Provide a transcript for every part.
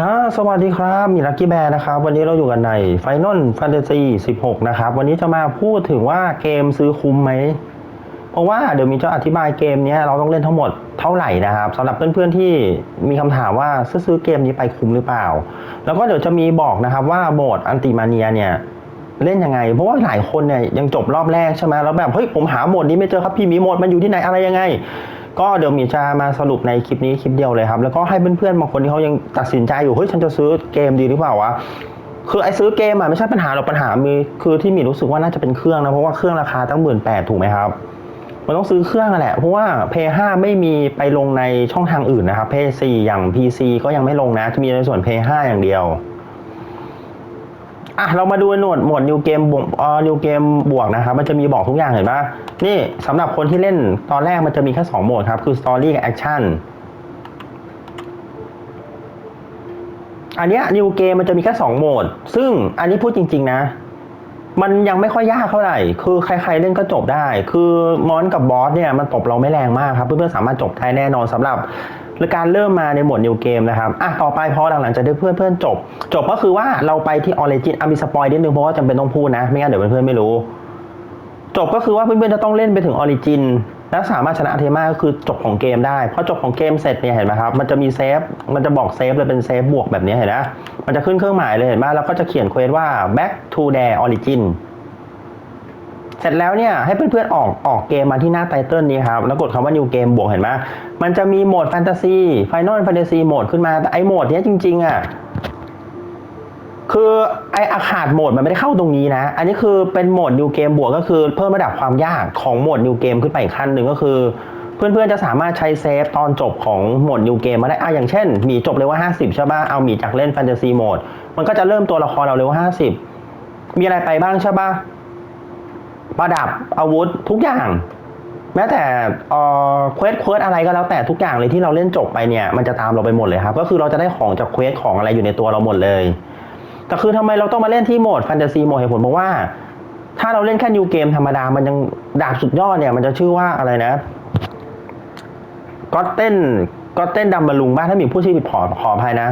ฮะสวัสดีครับ มีลักกี้แบร์นะครับ วันนี้เราอยู่กันใน Final Fantasy 16 นะครับ วันนี้จะมาพูดถึงว่าเกมซื้อคุ้มไหม เพราะว่าเดี๋ยวมีจะอธิบายเกมนี้เราต้องเล่นทั้งหมดเท่าไหร่นะครับสำหรับเพื่อนๆที่มีคำถามว่าซื้อซื้อเกมนี้ไปคุ้มหรือเปล่า แล้วก็เดี๋ยวจะมีบอกนะครับว่าโหมดอันติมาเนียเนี่ยเล่นยังไง เพราะว่าหลายคนเนี่ยยังจบรอบแรกใช่ไหมแล้วแบบเฮ้ยผมหาโหมดนี้ไม่เจอครับพี่มีโหมดมันอยู่ที่ไหนอะไรยังไง ก็เดี๋ยวมีจะมาสรุปในคลิปนี้คลิปเดียวเลยครับ แล้วก็ให้เพื่อนๆบางคนที่เขายังตัดสินใจอยู่เฮ้ยฉันจะซื้อเกมดีหรือเปล่าวะคือไอ้ซื้อเกมอะไม่ใช่ปัญหาหรอกปัญหามีคือที่มีรู้สึกว่าน่าจะเป็นเครื่องนะเพราะว่าเครื่องราคาตั้งหมื่นแปดถูกไหมครับมันต้องซื้อเครื่องนั่นแหละ เพราะว่า p 5ไม่มีไปลงในช่องทางอื่นนะครับ p 4อย่าง PC ก็ยังไม่ลงนะ จะมีในส่วน p 5อย่างเดียว อะเรามาดูหนวดหมวด New Game บวกอ่อ New Game บวกนะครับ มันจะมีบอกทุกอย่างเห็นปะนี่สำหรับคนที่เล่นตอนแรกมันจะมีแค่2โหมดครับ คือ Story กับ Action อันเนี้ย New Game มันจะมีแค่2โหมด ซึ่งอันนี้พูดจริง ๆ นะ มันยังไม่ค่อยยากเท่าไหร่ คือใคร ๆเล่นก็จบได้ คือมอนกับบอสเนี่ยมันตบเราไม่แรงมากครับ เพื่อนๆสามารถจบได้แน่นอนสำหรับ การเริ่มมาในหมวดนิวเกมนะครับอะต่อไปพอหลังๆจะได้เพื่อนๆจบ จบก็คือว่าเราไปที่ออริจินอะมีสปอยนิดนึงเพราะว่าจำเป็นต้องพูดนะ ไม่งั้นเดี๋ยวเพื่อนๆไม่รู้ จบก็คือว่าเพื่อนๆจะต้องเล่นไปถึงออริจินแล้วสามารถชนะเทมาก็คือจบของเกมได้พอจบของเกมเสร็จเนี่ยเห็นไหมครับ มันจะมีเซฟ มันจะบอกเซฟเลยเป็นเซฟบวกแบบนี้เห็นไหมมันจะขึ้นเครื่องหมายเลยเห็นไหมแล้วก็จะเขียนเควสว่า back to their origin เสร็จแล้วเนี่ยให้เพื่อนๆออกออกเกมมาที่หน้าไตเติลนี้ครับ แล้วกดคำว่า new game บวกเห็นไหมมันจะมีโหมดแฟนตาซี final fantasy โหมดขึ้นมาแต่ไอโหมดเนี้ยจริงๆอะคือไออาขาดโหมดมันไม่ได้เข้าตรงนี้นะ อันนี้คือเป็นโหมด new game บวกก็คือเพิ่มระดับความยากของโหมด new game ขึ้นไปอีกขั้นหนึ่งก็คือเพื่อนๆ จะสามารถใช้เซฟตอนจบของโหมด new game มาได้อะอย่างเช่น มีจบเร็วว่า50 ใช่ป่ะ เอามีจากเล่นแฟนตาซีโหมด มันก็จะเริ่มตัวละครเราเร็ว50 มีอะไรไปบ้างใช่ป่ะ ประดับอาวุธทุกอย่าง แม้แต่เอ่อเควสเควสอะไรก็แล้วแต่ทุกอย่างเลยที่เราเล่นจบไปเนี่ยมันจะตามเราไปหมดเลยครับ ก็คือเราจะได้ของจากเควสของอะไรอยู่ในตัวเราหมดเลยแต่คือทำไมเราต้องมาเล่นที่โหมดแฟนตาซีโหมดเหตุผลเพราะว่า ถ้าเราเล่นแค่นิวเกมธรรมดา มันยังดาบสุดยอดเนี่ย มันจะชื่อว่าอะไรนะก็เต้นก็เต้นดัมบาลุงบ้างถ้ามีผู้ชื่อผิดขอขออภัยนะ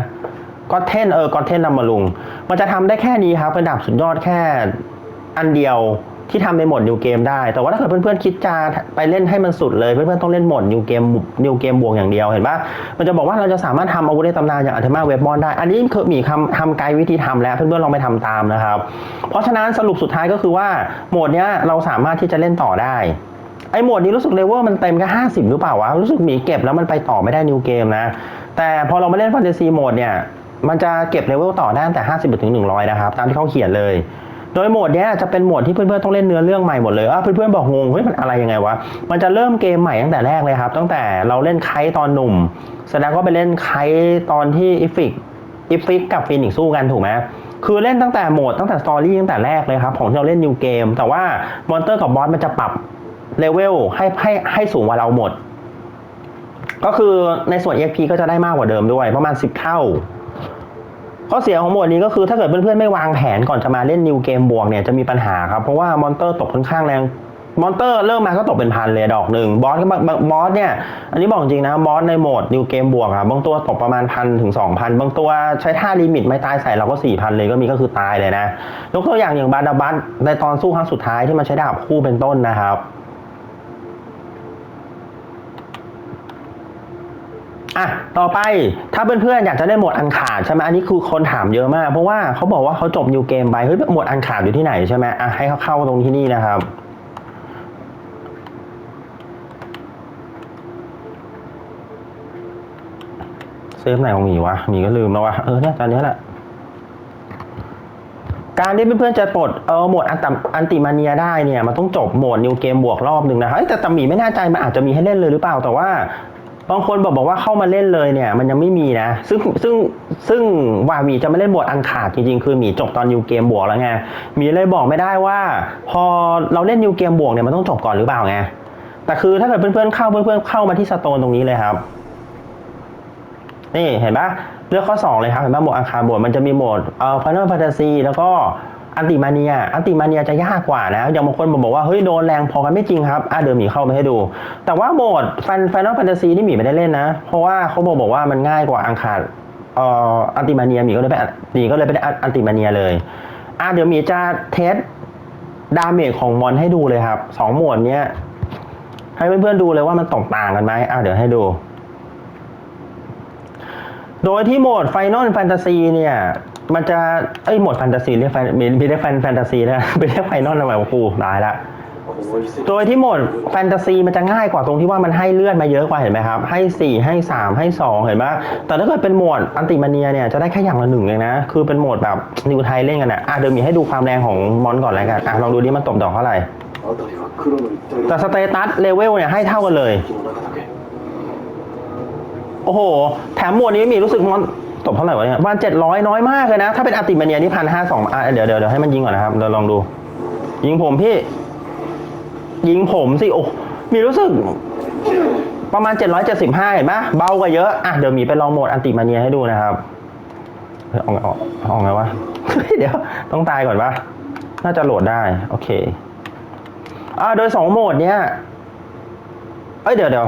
ก็เต้นเออก็เต้นดัมบาลุง มันจะทำได้แค่นี้ครับเป็นดาบสุดยอดแค่อันเดียว ที่ทำในโหมดนิวเกมได้ แต่ว่าถ้าเกิดเพื่อนๆคิดจะไปเล่นให้มันสุดเลย เพื่อนๆต้องเล่นโหมดนิวเกมนิวเกมบวกอย่างเดียวเห็นปะมันจะบอกว่าเราจะสามารถทำอาวุธในตำนานอย่างอัลเทมาเวบมอนได้ อันนี้คือมีคำทำไกด์วิธีทำแล้วเพื่อนๆลองไปทำตามนะครับ เพราะฉะนั้นสรุปสุดท้ายก็คือว่าโหมดเนี้ยเราสามารถที่จะเล่นต่อได้ไอโหมดนี้รู้สึกเลเวลมันเต็มแค่ห้าสิบหรือเปล่าวะรู้สึกหมีเก็บแล้วมันไปต่อไม่ได้นิวเกมนะ แต่พอเรามาเล่นแฟนตาซีโหมดเนี่ยมันจะเก็บเลเวลต่อได้ตั้งแต่ห้าสิบถึงหนึ่งร้อยนะครับตามที่เขาเขียนเลย โดยโหมดเนี้ยจะเป็นโหมดที่เพื่อนๆต้องเล่นเนื้อเรื่องใหม่หมดเลยอะเพื่อนๆบอกงงเฮ้ยมันอะไรยังไงวะมันจะเริ่มเกมใหม่ตั้งแต่แรกเลยครับ ตั้งแต่เราเล่นไคตอนหนุ่มแสดงว่าไปเล่นไคตอนที่อิฟิกอิฟิกกับฟีนิกซ์สู้กันถูกไหมคือเล่นตั้งแต่โหมดตั้งแต่สตอรี่ตั้งแต่แรกเลยครับของที่เราเล่นนิวเกมแต่ว่ามอนเตอร์กับบอสมันจะปรับเลเวลให้ให้ให้สูงกว่าเราหมด ก็คือในส่วน EXP ก็จะได้มากกว่าเดิมด้วย ประมาณ 10 เท่า ข้อเสียของโหมดนี้ก็คือถ้าเกิดเพื่อนๆไม่วางแผนก่อนจะมาเล่นนิวเกมบวกเนี่ยจะมีปัญหาครับ เพราะว่ามอนเตอร์ตกค่อนข้างแรงมอนเตอร์เริ่มมาก็ตกเป็นพันเลยดอกหนึ่งบอสก็บางบางบอสเนี่ย อันนี้บอกจริงนะบอสในโหมดนิวเกมบวกอะบางตัวตกประมาณพันถึงสองพันบางตัวใช้ท่าลิมิตไม่ตายใส่เราก็สี่พันเลยก็มีก็คือตายเลยนะยกตัวอย่างอย่างบาดาบัสในตอนสู้ครั้งสุดท้ายที่มันใช้ดาบคู่เป็นต้นนะครับ อะต่อไปถ้าเพื่อนๆอยากจะได้หมดอันขาดใช่ไหมอันนี้คือคนถามเยอะมาก เพราะว่าเขาบอกว่าเขาจบนิวเกมไปเฮ้ยหมดอันขาดอยู่ที่ไหนใช่ไหมอะให้เขาเข้าตรงที่นี่นะครับเซฟไหนของหมีวะหมีก็ลืมแล้ววะเออเนี่ยตอนนี้แหละการที่เพื่อนๆจะปลดเออโหมดอันตอันติมาเนียได้เนี่ยมันต้องจบโหมดนิวเกมบวกรอบหนึ่งนะเอ้ยแต่ตำหมีไม่แน่ใจมันอาจจะมีให้เล่นเลยหรือเปล่าแต่ว่า บางคนบอกบอกว่าเข้ามาเล่นเลยเนี่ย มันยังไม่มีนะ ซึ่งซึ่งซึ่งว่าหมีจะไมาเล่นบทอันขาดจริงๆ คือหมีจบตอนนิวเกมบวกแล้วไงมีเลยบอกไม่ได้ว่า พอเราเล่นนิวเกมบวกเนี่ยมันต้องจบก่อนหรือเปล่าไงแต่คือถ้าเกิดเพื่อนๆเข้าเพื่อนๆเข้ามาที่สโตนตรงนี้เลยครับ นี่เห็นปะเลือกข้อ 2 เลยครับเห็นปะโหมดอังคารบวกมันจะมีโหมดเอ่อ Final Fantasy แล้วก็ อันติมาเนีย อันติมาเนียจะยากกว่านะ อย่างบางคนบอกว่าเฮ้ยโดนแรงพอกันไม่จริงครับอะเดี๋ยวหมีเข้าไปให้ดู แต่ว่าโหมด Final Fantasy นี่หมีไม่ได้เล่นนะ เพราะว่าเขาบอกบอกว่ามันง่ายกว่าอังคารเอ่ออันติมาเนียหมีก็เลยเป็นหมีก็เลยเป็นอันติมาเนียเลยอะเดี๋ยวหมีจะเทสดาเมจของมอนให้ดูเลยครับสองโหมดเนี้ยให้เพื่อนๆดูเลยว่ามันตกต่างกันไหมอะเดี๋ยวให้ดู โดยที่โหมด Final Fantasy เนี่ย มันจะเอ้ยโหมดแฟนตาซีเรียกแฟนมีมีเรียกแฟนแฟนตาซีนะไม่เรียกไฟนอลทำไมวะครูตายละโดยที่โหมดแฟนตาซีมันจะง่ายกว่าตรงที่ว่ามันให้เลือดมาเยอะกว่าเห็นไหมครับ ให้ 4 ให้ 3 ให้ 2 เห็นไหมแต่ถ้าเกิดเป็นโหมดอันติมาเนียเนี่ยจะได้แค่อย่างละหนึ่งเลยนะ คือเป็นโหมดแบบนิวไทยเล่นกันอะอะเดี๋ยวมีให้ดูความแรงของมอนก่อนแล้วกันอะลองดูดิมันตบดอกเท่าไหร่แต่สเตตัสเลเวลเนี่ยให้เท่ากันเลย โอ้โห แถมหมวดนี้มีรู้สึกมัน ตบเท่าไหร่วะเนี่ยวันเจ็ดร้อยน้อยมากเลยนะ ถ้าเป็นอัติมาเนียนี่พันห้าสองเดี๋ยวเดี๋ยวเดี๋ยวให้มันยิงก่อนนะครับ เดี๋ยวลองดู ยิงผมพี่ ยิงผมสิ โอ้ มีรู้สึก ประมาณเจ็ดร้อยเจ็ดสิบห้าเห็นไหมเบากว่าเยอะ อะ เดี๋ยวมีไปลองโหมดอันติมาเนียให้ดูนะครับเอาไงเอาเอาไงวะ เดี๋ยว ต้องตายก่อนปะน่าจะโหลดได้ โอเค อ่า โดยสองโหมดเนี้ย เอ้ย เดี๋ยวเดี๋ยว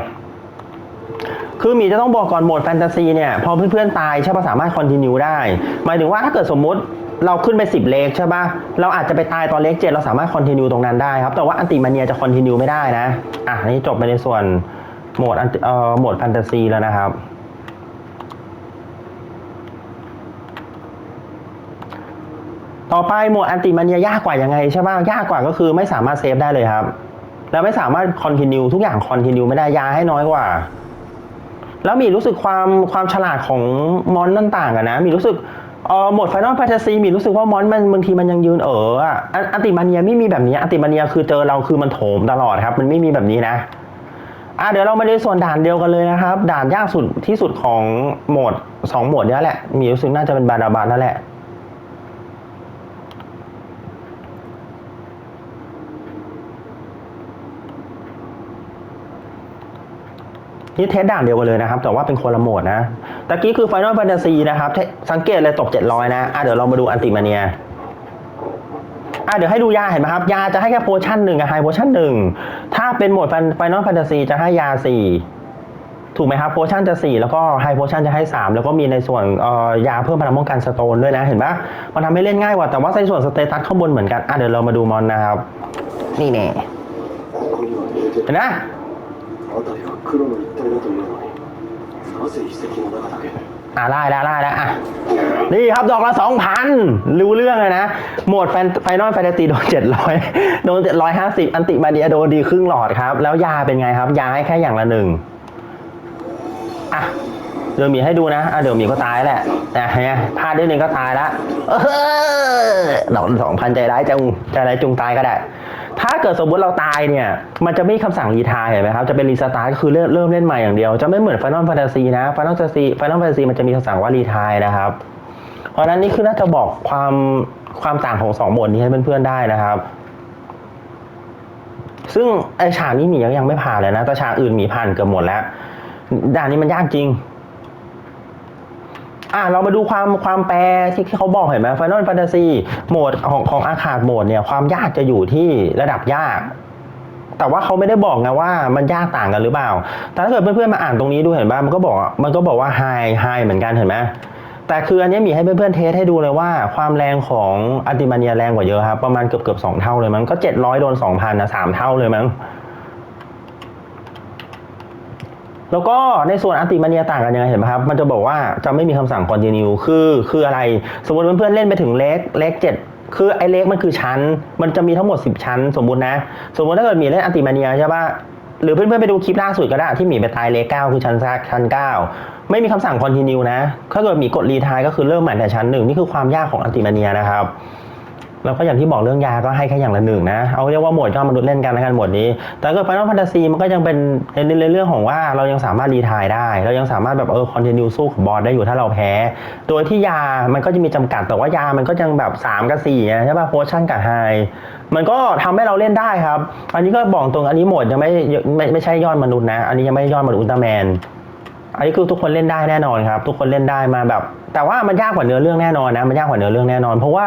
คือหมีจะต้องบอกก่อนโหมดแฟนตาซีเนี่ยพอเพื่อนๆตายใช่ปะสามารถคอนติเนียได้หมายถึงว่าถ้าเกิดสมมุติเราขึ้นไป 10 เลกใช่ปะเราอาจจะไปตายตอนเลกเจ็ดเราสามารถคอนติเนียตรงนั้นได้ครับ แต่ว่าอันติมาเนียจะคอนติเนียไม่ได้นะ อะนี้จบไปในส่วนโหมดเอ่อโหมดแฟนตาซีแล้วนะครับต่อไปโหมดอันติมานียากกว่ายังไงใช่ป่ะยากกว่าก็คือไม่สามารถเซฟได้เลยครับ แล้วไม่สามารถคอนติเนียทุกอย่างคอนติเนียไม่ได้ยาให้น้อยกว่า แล้วมีรู้สึกความความฉลาดของมอนต่างกันนะ มีรู้สึกเออหมดไฟนอลแฟนตาซีมีรู้สึกว่ามอนมันบางทีมันยังยืนเอออะอันติมาเนียไม่มีแบบนี้อันติมาเนียคือเจอเราคือมันโถมตลอดครับ มันไม่มีแบบนี้นะอะเดี๋ยวเรามาดูส่วนด่านเดียวกันเลยนะครับ ด่านยากสุดที่สุดของโหมดสองโหมดนี้แหละ มีรู้สึกน่าจะเป็นบาดาบานนั่นแหละ นี่เทสด่านเดียวกันเลยนะครับ แต่ว่าเป็นคนละโหมดนะตะกี้คือ Final Fantasy นะครับ สังเกตเลยตก 700 นะอะเดี๋ยวเรามาดูอันติมาเนียอะเดี๋ยวให้ดูยาเห็นไหมครับ ยาจะให้แค่โพชั่นหนึ่งกับไฮโพชั่นหนึ่งถ้าเป็นโหมด Final Fantasy จะให้ยา4ถูกไหมครับโพชั่นจะ4แล้วก็ไฮโพชั่นจะให้3แล้วก็มีในส่วนออยาเพิ่มพลังป้องกันสโตนด้วยนะ เห็นปะมันทำให้เล่นง่ายกว่าแต่ว่าในส่วนสเตตัสข้างบนเหมือนกันอะเดี๋ยวเรามาดูมอนนะครับ นี่แน่เห็นนะ 辺りは黒の一帯だというのになぜ遺跡の中だけ อ่าไล่แล้วไล่แล้วอ่ะ นี่ครับดอกละสองพันรู้เรื่องเลยนะ โหมดแฟนไฟนอลแฟนตาซีโดนเจ็ดร้อยโดนเจ็ดร้อยห้าสิบอันติมาเดียโดนดีครึ่งหลอดครับ แล้วยาเป็นไงครับ ยาให้แค่อย่างละหนึ่งอ่ะ เดี๋ยวมีให้ดูนะอ่ะเดี๋ยวมีก็ตายแหละนะฮะพลาดนิดนึงก็ตายละเออดอกสองพันใจร้ายจังใจร้ายจุงตายก็ได้ ถ้าเกิดสมมติเราตายเนี่ย มันจะไม่มีคำสั่งรีทายเห็นไหมครับ จะเป็นรีสตาร์ทก็คือเริ่มเริ่มเล่นใหม่อย่างเดียว จะไม่เหมือน Final Fantasy นะ Final Fantasy Final Fantasy มันจะมีคำสั่งว่ารีทายนะครับ เพราะนั้นนี่คือน่าจะบอกความความต่างของสองโหมดนี้ให้เพื่อนๆได้นะครับ ซึ่งไอฉากนี้หมียังยังไม่ผ่านเลยนะ แต่ฉากอื่นหมีผ่านเกือบหมดแล้ว ด่านนี้มันยากจริง อะเรามาดูความความแปรที่เขาบอกเห็นไหม Final Fantasy โหมดของของอาคาดโหมดเนี่ยความยากจะอยู่ที่ระดับยาก แต่ว่าเขาไม่ได้บอกไงว่ามันยากต่างกันหรือเปล่า แต่ถ้าเกิดเพื่อนๆมาอ่านตรงนี้ดูเห็นป่ะมันก็บอกมันก็บอกว่า high high เหมือนกันเห็นไหมแต่คืออันนี้มีให้เพื่อนๆเทสให้ดูเลยว่าความแรงของอัลติมาเนียแรงกว่าเยอะครับ ประมาณเกือบเกือบสองเท่าเลยมั้งก็เจ็ดร้อยโดนสองพันนะสามเท่าเลยมั้ง แล้วก็ในส่วนอันติมาเนียต่างกันยังไงเห็นไหมครับ มันจะบอกว่าจะไม่มีคำสั่ง continue คือคืออะไร สมมติเพื่อนๆเล่นไปถึงเลขเลขเจ็ดคือไอ้เลขมันคือชั้น มันจะมีทั้งหมด 10 ชั้น สมมุตินะ สมมติถ้าเกิดมีเล่นอันติมาเนียใช่ป่ะหรือเพื่อนๆไปดูคลิปล่าสุดก็ได้ที่หมีไปตายเลขเก้าคือชั้นซักชั้นเก้าไม่มีคำสั่ง continue นะถ้าเกิดหมีกดรีทายก็คือเริ่มใหม่แต่ชั้นหนึ่งนี่คือความยากของอันติมาเนียนะครับ แล้วก็อย่างที่บอกเรื่องยาก็ให้แค่อย่างละหนึ่งนะ เอาเรียกว่าหมดยอดมนุษย์เล่นกันแล้วกันหมดนี้ แต่ก็ Final Fantasy มันก็ยังเป็นในเรื่องของว่าเรายังสามารถรีทายได้ เรายังสามารถแบบเออคอนติเนียสู้กับบอสได้อยู่ถ้าเราแพ้ โดยที่ยามันก็จะมีจำกัดแต่ว่ายามันก็ยังแบบ 3 กับ4นะใช่ป่ะโพชั่นกับไฮมันก็ทำให้เราเล่นได้ครับ อันนี้ก็บอกตรงอันนี้หมดยังไม่ไม่ไม่ใช่ยอดมนุษย์นะ อันนี้ยังไม่ยอดมนุษย์อุลตร้าแมน อันนี้คือทุกคนเล่นได้แน่นอนครับ ทุกคนเล่นได้มาแบบ แต่ว่ามันยากกว่าเนื้อเรื่องแน่นอนนะมันยากกว่าเนื้อเรื่องแน่นอน เพราะว่า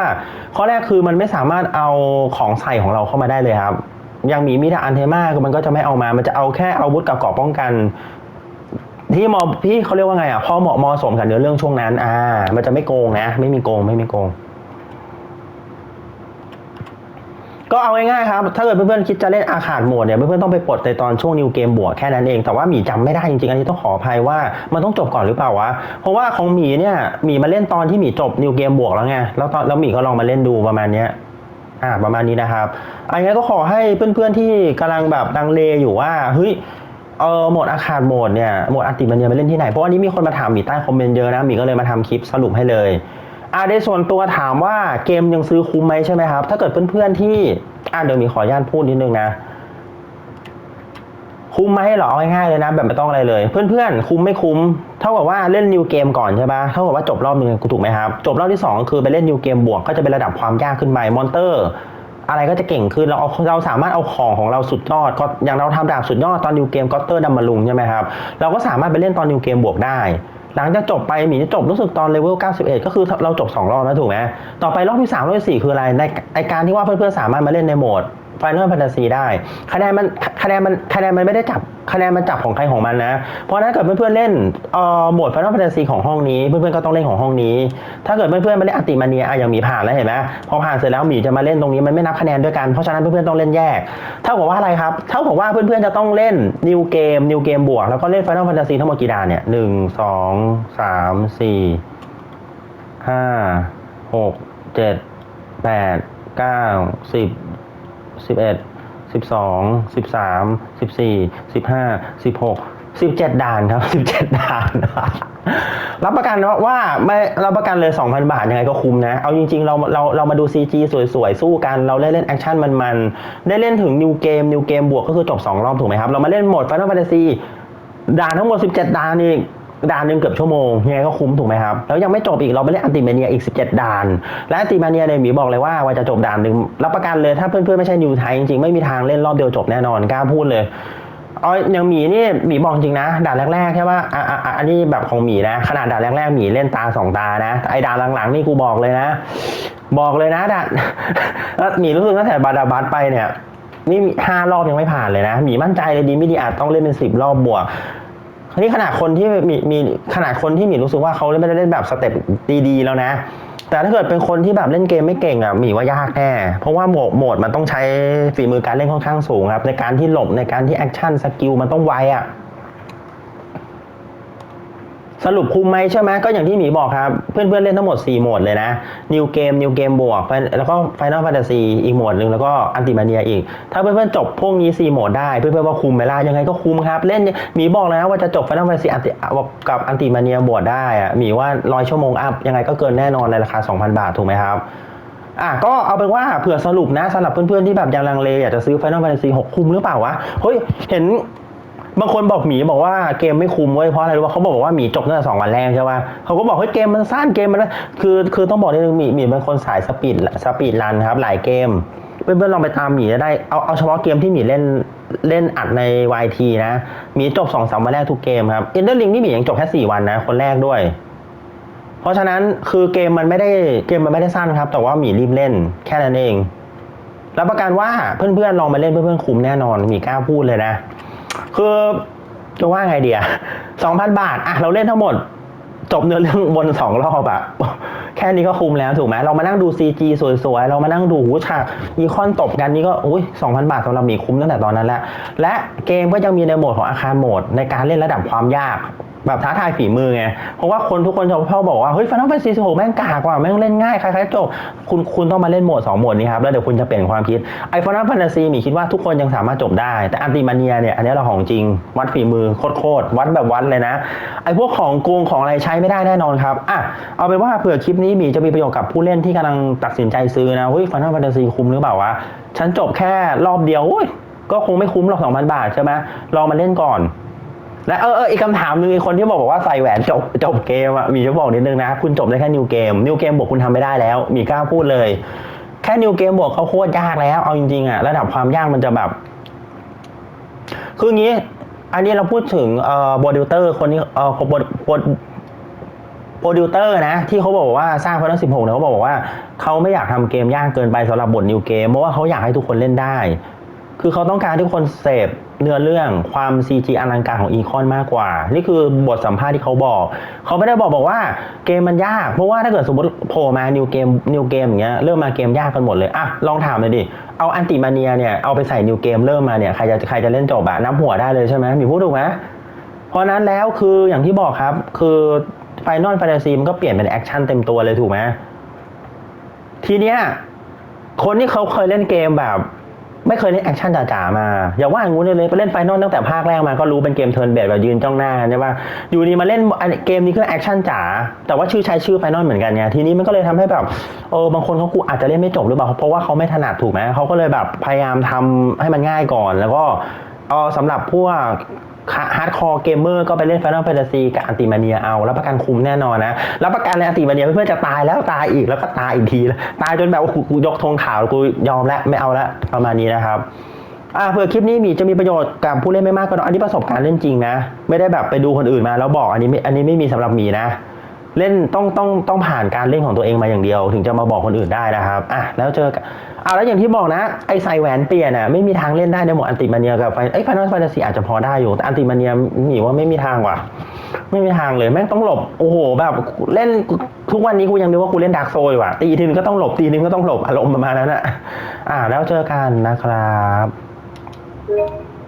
ข้อแรกคือมันไม่สามารถเอาของใส่ของเราเข้ามาได้เลยครับย่างมีมีแต่อันเทมามันก็จะไม่เอามา มันจะเอาแค่อาวุธกับเกราะป้องกัน ที่มอพี่เขาเรียกว่าไงอะพอเหมาะมาะสมกับเนื้อเรื่องช่วงนั้น อ่า มันจะไม่โกงนะ ไม่มีโกง ไม่มีโกง ก็เอาง่ายๆครับ ถ้าเกิดเพื่อนๆคิดจะเล่นอาขาดโหมดเนี่ยเพื่อนๆต้องไปปลดในตอนช่วงนิวเกมบวกแค่นั้นเอง แต่ว่าหมีจำไม่ได้จริงๆ อันนี้ต้องขออภัยว่ามันต้องจบก่อนหรือเปล่าวะ เพราะว่าของหมีเนี่ยหมีมาเล่นตอนที่หมีจบนิวเกมบวกแล้วไง แล้วตอนแล้วหมีก็ลองมาเล่นดูประมาณเนี้ยอ่าประมาณนี้นะครับอันนี้ก็ขอให้เพื่อนๆที่กำลังแบบลังเลอยู่ว่าเฮ้ยเออโหมดอาคาดโหมดเนี่ยโหมดอัติมันจะไปเล่นที่ไหนเพราะอันนี้มีคนมาถามหมีใต้คอมเมนต์เยอะนะหมีก็เลยมาทำคลิปสรุปให้เลย อ่าในส่วนตัวถามว่าเกมยังซื้อคุ้มไหมใช่ไหมครับ ถ้าเกิดเพื่อนๆที่อ่าเดี๋ยวมีขออนุญาตพูดนิดนึงนะ คุ้มไหมเหรอง่ายๆเลยนะ แบบไม่ต้องอะไรเลย เพื่อนๆ คุ้มไม่คุ้ม เท่ากับว่าเล่นนิวเกมก่อนใช่ปะเท่ากับว่าจบรอบหนึงถูกไหมครับ จบรอบที่สองคือไปเล่นนิวเกมบวกก็จะเป็นระดับความยากขึ้นไปมอนเตอร์อะไรก็จะเก่งขึ้นเราเอาเราสามารถเอาของของเราสุดยอดก็อย่างเราทำดาบสุดยอดตอนนิวเกมก็เตอร์ดัมมารุงใช่ไหมครับเราก็สามารถไปเล่นตอนนิวเกมบวกได้ หลังจากจบไปหมีจะจบรู้สึกตอนเลเวล 91 ก็คือเราจบ 2 รอบแล้วถูกไหมต่อไปรอบที่3รอบที่4คืออะไรในในการที่ว่าเพื่อนๆสามารถมาเล่นในโหมด Final Fantasy ได้ คะแนนมันคะแนนมันคะแนนมันไม่ได้จับคะแนนมันจับของใครของมันนะ เพราะฉะนั้นถ้าเกิดเพื่อนๆเล่นเอ่อโหมด Final Fantasy ของห้องนี้ เพื่อนๆก็ต้องเล่นของห้องนี้ ถ้าเกิดเพื่อนๆมาเล่นอัติมาเนียอะอย่างหมีผ่านแล้วเห็นไหมพอผ่านเสร็จแล้วหมีจะมาเล่นตรงนี้มันไม่นับคะแนนด้วยกันเพราะฉะนั้นเพื่อนๆต้องเล่นแยกเท่ากับว่าอะไรครับเท่ากับว่าเพื่อนๆจะต้องเล่น New Game New Game บวกแล้วก็เล่น Final Fantasy ทั้งหมดกี่ด่านเนี่ยหนึ่งสองสามสี่ห้าหกเจ็ดแปดเก้าสิบ สิบเอ็ดสิบสองสิบสามสิบสี่สิบห้าสิบหกสิบเจ็ดด่านครับสิบเจ็ดด่าน รับประกันว่าว่าไม่รับประกันเลย2,000บาทยังไงก็คุ้มนะ เอาจริง ๆ เราเราเรามาดู CG สวยๆ สู้กัน เราได้เล่นแอคชั่นมันๆ ได้เล่นถึงนิวเกมนิวเกมบวกก็คือจบ2รอบถูกไหมครับ เรามาเล่นโหมด Final Fantasy ด่านทั้งหมด 17 ด่านอีก ด่านหนึ่งเกือบชั่วโมงยังไงก็คุ้มถูกไหมครับ แล้วยังไม่จบอีกเราไปเล่นอันติเมเนียอีก 17 ด่าน และอันติเมเนียเนี่ยหมีบอกเลยว่าว่าจะจบด่านหนึ่งรับประกันเลยถ้าเพื่อนๆไม่ใช่นิวไทยจริงๆไม่มีทางเล่นรอบเดียวจบแน่นอนกล้าพูดเลยอ๋ออย่างหมีนี่หมีบอกจริงนะด่านแรกๆใช่ป่ะอะอะอะอันนี้แบบของหมีนะขนาดด่านแรกๆหมีเล่นตาสองตานะไอ้ด่านหลังๆนี่กูบอกเลยนะ บอกเลยนะด่านแล้วหมีรู้สึกตั้งแต่บาดาบัสไปเนี่ยนี่ห้ารอบยังไม่ผ่านเลยนะหมีมั่นใจเลยดีไม่ดีอาจต้องเล่นเป็นสิบรอบบวก นี้ขนาดคนที่มีมีขนาดคนที่หมีรู้สึกว่าเขาไม่ได้เล่นแบบสเต็ปดีๆแล้วนะ แต่ถ้าเกิดเป็นคนที่แบบเล่นเกมไม่เก่งอะหมีว่ายากแน่เพราะว่าโหมดโหมดมันต้องใช้ฝีมือการเล่นค่อนข้างสูงครับในการที่หลบในการที่แอคชั่นสกิลมันต้องไวอะ สรุปคุ้มไหมใช่ไหมก็อย่างที่หมีบอกครับ เพื่อนๆเล่นทั้งหมด 4 โหมดเลยนะ New Game New Game บวก แล้วก็ Final Fantasy อีกโหมดหนึ่งแล้วก็ Antimania อีก ถ้าเพื่อนๆจบพวกนี้ 4 โหมดได้ เพื่อนๆว่าคุ้มไหมล่ะยังไงก็คุ้มครับ เล่นหมีบอกเลยนะว่าจะจบ Final Fantasy Anti กับ Antimania บวกได้อะหมีว่าร้อยชั่วโมงอัพยังไงก็เกินแน่นอนในราคา 2,000 บาทถูกไหมครับอะก็เอาเป็นว่าเผื่อสรุปนะสำหรับเพื่อนๆที่แบบยังลังเลอยากจะซื้อ Final Fantasy 6 คุ้มหรือเปล่าวะ เฮ้ย เห็น บางคนบอกหมีบอกว่าเกมไม่คุ้มเว้ยเพราะอะไรรู้ป่ะเขาบอกว่าหมีจบตั้งแต่สองวันแรกใช่ป่ะเขาก็บอกเฮ้ยเกมมันสั้นเกมมันคือคือต้องบอกนิดนึงหมีหมีเป็นคนสายสปีดสปีดรันครับ หลายเกมเพื่อนๆลองไปตามหมีจะได้เอาเอาเฉพาะเกมที่หมีเล่นเล่นอัดใน YT นะหมีจบสองสามวันแรกทุกเกมครับอินเดอร์ลิงนี่หมียังจบแค่สี่วันนะคนแรกด้วย เพราะฉะนั้นคือเกมมันไม่ได้เกมมันไม่ได้สั้นครับ แต่ว่าหมีรีบเล่นแค่นั้นเองรับประกันว่าเพื่อนๆลองมาเล่นเพื่อนๆคุ้มแน่นอนหมีกล้าพูดเลยนะ คือจะว่าไงเดียสองพันบาทอะเราเล่นทั้งหมด จบเนื้อเรื่องวนสองรอบอะแค่นี้ก็คุ้มแล้วถูกไหมเรามานั่งดูซีจีสวยๆ เรามานั่งดูหูฉากอีคอนตบกันนี่ก็อุ้ยสองพันบาทสำหรับมีคุ้มตั้งแต่ตอนนั้นแล้วและเกมก็ยังมีในโหมดของอาคารโหมดในการเล่นระดับความยาก แบบท้าทายฝีมือไง เพราะว่าคนทุกคนชอบชอบบอกว่า เฮ้ยฟัน a อ f แฟนซี16แม่งกากว่าแม่งเล่นง่าย ใครๆจบ คุณคุณต้องมาเล่นโหมด 2 โหมดนี้ครับ แล้วเดี๋ยวคุณจะเปลี่ยนความคิด ไอฟอน a แฟนตาซีมีคิดว่าทุกคนยังสามารถจบได้ แต่อันติมาเนียเนี่ย อันนี้เราของจริง วัดฝีมือโคตรๆวัดแบบวัดเลยนะ ไอพวกของโกงของอะไรใช้ไม่ได้แน่นอนครับ อะ เอาเป็นว่าเผื่อคลิปนี้มีจะมีประโยชน์กับผู้เล่นที่กำลังตัดสินใจซื้อนะ เฮ้ยฟัน a อ f แฟนตาซีคุ้มหรือเปล่าวะ ฉันจบแค่รอบเดียวอุ้ยก็คงไม่คุ้มหรอก2,000 บาทใช่ไหมลองมาเล่นก่อน และเออเอออีกคำถามหนึ่งอีกคนที่บอกว่าใส่แหวนจบจบเกมอะมีจะบอกนิดนึงนะ คุณจบได้แค่นิวเกมนิวเกมบวกคุณทำไม่ได้แล้ว มีกล้าพูดเลย แค่นิวเกมบวกเขาโคตรยากแล้ว เอาจริงๆอะระดับความยากมันจะแบบ คืองี้ อันนี้เราพูดถึงเอ่อบอดิวเตอร์คนนี้เอ่อโปรโปรโปรดิวเตอร์นะ ที่เขาบอกว่าสร้างพันสิบหกเนี่ยเขาบอกว่าเขาไม่อยากทำเกมยากเกินไปสำหรับบทนิวเกมเพราะว่าเขาอยากให้ทุกคนเล่นได้ คือเขาต้องการที่คนเสพเนื้อเรื่องความ CG อลังการของอีคอนมากกว่า นี่คือบทสัมภาษณ์ที่เขาบอก เขาไม่ได้บอกบอกว่าเกมมันยาก เพราะว่าถ้าเกิดสมมติโผล่มา นิวเกมนิวเกมอย่างเงี้ยเริ่มมาเกมยากกันหมดเลยอะลองถามเลยดิ เอาอันติมาเนียเนี่ย เอาไปใส่นิวเกมเริ่มมาเนี่ย ใครจะใครจะเล่นจบอะนับหัวได้เลยใช่ไหมมีพูดถูกไหมเพราะฉะนั้นแล้วคืออย่างที่บอกครับ คือไฟนอลแฟนตาซีมันก็เปลี่ยนเป็นแอคชั่นเต็มตัวเลยถูกไหมทีเนี้ยคนที่เขาเคยเล่นเกมแบบ ไม่เคยเล่นแอคชั่นจ๋าๆมา อย่าว่าอย่างงู้นเลยไปเล่นไฟนอลตั้งแต่ภาคแรกมาก็รู้เป็นเกมเทิร์นเบสแบบยืนจ้องหน้าใช่ปะอยู่ดีมาเล่นเกมนี้คือแอคชั่นจ๋าแต่ว่าชื่อใช้ชื่อไฟนอลเหมือนกันไงทีนี้มันก็เลยทำให้แบบเออบางคนเขากูอาจจะเล่นไม่จบหรือเปล่าเพราะว่าเขาไม่ถนัดถูกไหมเขาก็เลยแบบพยายามทำให้มันง่ายก่อนแล้วก็เออสำหรับพวก ฮาร์ดคอร์เกมเมอร์ก็ไปเล่น Final Fantasy กับอันติมาเนียเอา รับประกันคุ้มแน่นอนนะรับประกันเลยอันติมาเนียเพื่อนๆจะตายแล้วตายอีกแล้วก็ตายอีกทีแล้วตายจนแบบกูยกธงขาวกูยอมแล้วไม่เอาละประมาณนี้นะครับอ่าเผื่อคลิปนี้มีจะมีประโยชน์กับผู้เล่นไม่มากก็น้อยอันนี้ประสบการณ์เล่นจริงนะ ไม่ได้แบบไปดูคนอื่นมาแล้วบอกอันนี้ไม่อันนี้ไม่มีสำหรับมีนะ เล่นต้องต้องต้องผ่านการเล่นของตัวเองมาอย่างเดียว ถึงจะมาบอกคนอื่นได้นะครับอะแล้วเจอกัน เอาแล้วอย่างที่บอกนะ ไอใส่แหวนเปลี่ยนอะไม่มีทางเล่นได้ในหมวดอันติมาเนียกับไฟไอ้ฟานนอลแฟนตาซีอาจจะพอได้อยู่ แต่อันติมาเนียหนีว่าไม่มีทางว่ะ ไม่มีทางเลยแม่งต้องหลบ โอ้โหแบบเล่นทุกวันนี้กูยังนึกว่ากูเล่นดาร์กโซยว่ะ ตีทีนึงก็ต้องหลบตีนึงก็ต้องหลบอารมณ์ประมาณนั้นอะอ่าแล้วเจอกันนะครับ